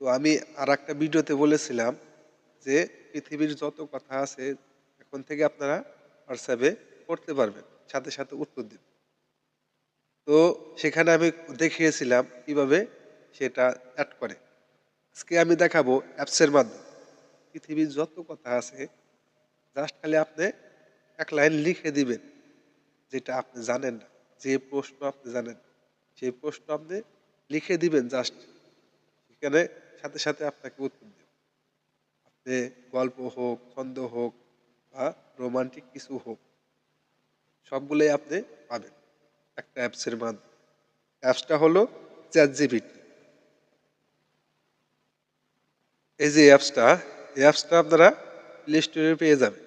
তো আমি আর একটা ভিডিওতে বলেছিলাম যে পৃথিবীর যত কথা আছে এখন থেকে আপনারা হোয়াটসঅ্যাপে করতে পারবেন, সাথে সাথে উত্তর দিন তো সেখানে আমি দেখিয়েছিলাম কীভাবে সেটা অ্যাড করে। আজকে আমি দেখাবো অ্যাপসের মাধ্যমে। পৃথিবীর যত কথা আছে জাস্ট খালি আপনি এক লাইন লিখে দিবেন, যেটা আপনি জানেন না, যে প্রশ্ন আপনি জানেন, সেই প্রশ্ন আপনি লিখে দিবেন জাস্ট সেখানে সাথে সাথে আপনাকে উত্তর দেবে। আপনি গল্প হোক, ছন্দ হোক বা রোমান্টিক কিছু হোক, সবগুলোই আপনি পাবেন একটা অ্যাপসের মাধ্যমে। অ্যাপসটা হলো চ্যাট জিপিটি এই যে অ্যাপসটা এই অ্যাপসটা আপনারা প্লে স্টোরে পেয়ে যাবেন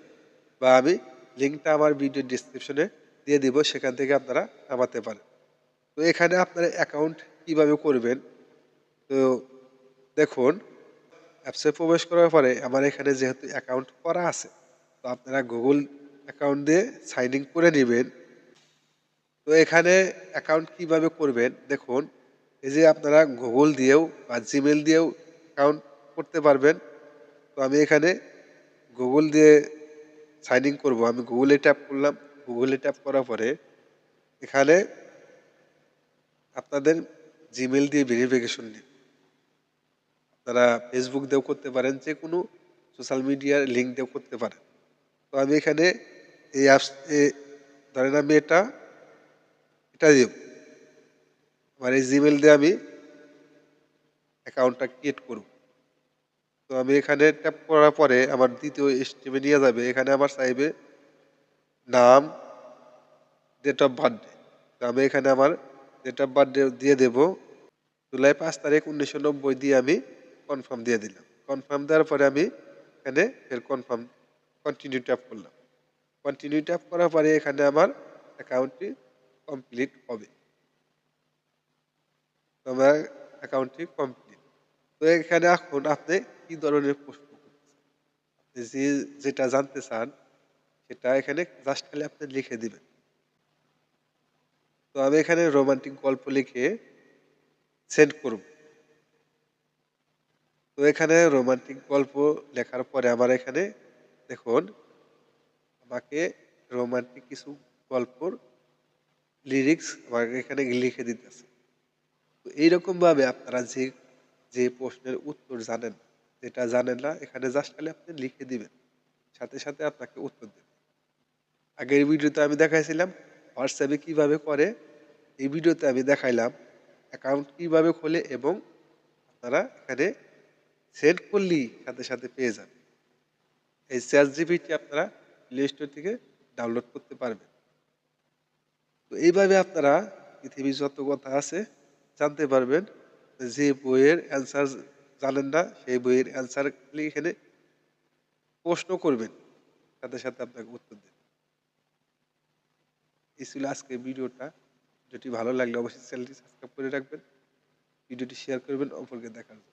বা আমি লিঙ্কটা আমার ভিডিও ডিসক্রিপশনে দিয়ে দিব, সেখান থেকে আপনারা নামাতে পারেন। তো এখানে আপনারা অ্যাকাউন্ট কীভাবে করবেন? তো দেখুন, অ্যাপসে প্রবেশ করার পরে আমার এখানে যেহেতু অ্যাকাউন্ট করা আছে, তো আপনারা গুগল অ্যাকাউন্ট দিয়ে সাইন ইন করে নেবেন। তো এখানে অ্যাকাউন্ট কীভাবে করবেন? দেখুন, এই যে আপনারা গুগল দিয়েও বা জিমেল দিয়েও অ্যাকাউন্ট করতে পারবেন। তো আমি এখানে গুগল দিয়ে সাইন ইন করব। আমি গুগলে ট্যাপ করলাম। গুগলে ট্যাপ করার পরে এখানে আপনাদের জিমেল দিয়ে ভেরিফিকেশন নিন। আপনারা ফেসবুক দিয়েও করতে পারেন যে কোনো সোশ্যাল মিডিয়ার লিঙ্ক দিয়েও করতে পারেন। তো আমি এখানে এই অ্যাপস ধরেন আমি এটা এটা দিব। আমার এই জিমেল দিয়ে আমি অ্যাকাউন্টটা ক্রিয়েট করব। তো আমি এখানে ট্যাপ করার পরে আমার দ্বিতীয় স্টেপে নিয়ে যাবে। এখানে আমার চাইবে নাম ডেট অফ বার্থডে তো আমি এখানে আমার ডেট অফ বার্থডে দিয়ে দেব। জুলাই পাঁচ তারিখ উনিশশো নব্বই দিয়ে আমি কনফার্ম দিয়ে দিলাম। কনফার্ম দেওয়ার পরে আমি এখানে ফের কনফার্ম কন্টিনিউ ট্যাপ করলাম। কন্টিনিউ ট্যাপ করার পরে এখানে আমার অ্যাকাউন্টটি কমপ্লিট হবে। আমার অ্যাকাউন্টটি কমপ্লিট তো এখানে এখন আপনি কি ধরনের প্রশ্ন আপনি যে, যেটা জানতে চান, সেটা এখানে জাস্ট খালি আপনি লিখে দিবেন। তো আমি এখানে রোমান্টিক গল্প লিখে সেন্ড করব। তো এখানে রোমান্টিক গল্প লেখার পরে আমার এখানে দেখুন, আমাকে রোমান্টিক কিছু গল্পর লিরিক্স আমাকে এখানে লিখে দিতেছে। তো এইরকমভাবে আপনারা যে যে প্রশ্নের উত্তর জানেন, যেটা জানেন না, এখানে জাস্ট খালি আপনি লিখে দিবেন, সাথে সাথে আপনাকে উত্তর দেবে। আগের ভিডিওতে আমি দেখাইছিলাম হোয়াটসঅ্যাপে কীভাবে করে, এই ভিডিওতে আমি দেখাইলাম অ্যাকাউন্ট কীভাবে খোলে এবং আপনারা এখানে সেন্ড করলেই সাথে সাথে পেয়ে যাবেন এই চ্যাট জিপিটি আপনারা প্লে স্টোর থেকে ডাউনলোড করতে পারবেন। তো এইভাবে আপনারা পৃথিবীর যত কথা আছে জানতে পারবেন, যে বইয়ের অ্যান্সার জানেন না, সেই বইয়ের অ্যান্সার এখানে প্রশ্ন করবেন। সাথে সাথে আপনাকে উত্তর দেবেন এই ছিল আজকের ভিডিওটা। ভিডিওটি ভালো লাগলে অবশ্যই চ্যানেলটি সাবস্ক্রাইব করে রাখবেন। ভিডিওটি শেয়ার করবেন, অপরকে দেখার জন্য।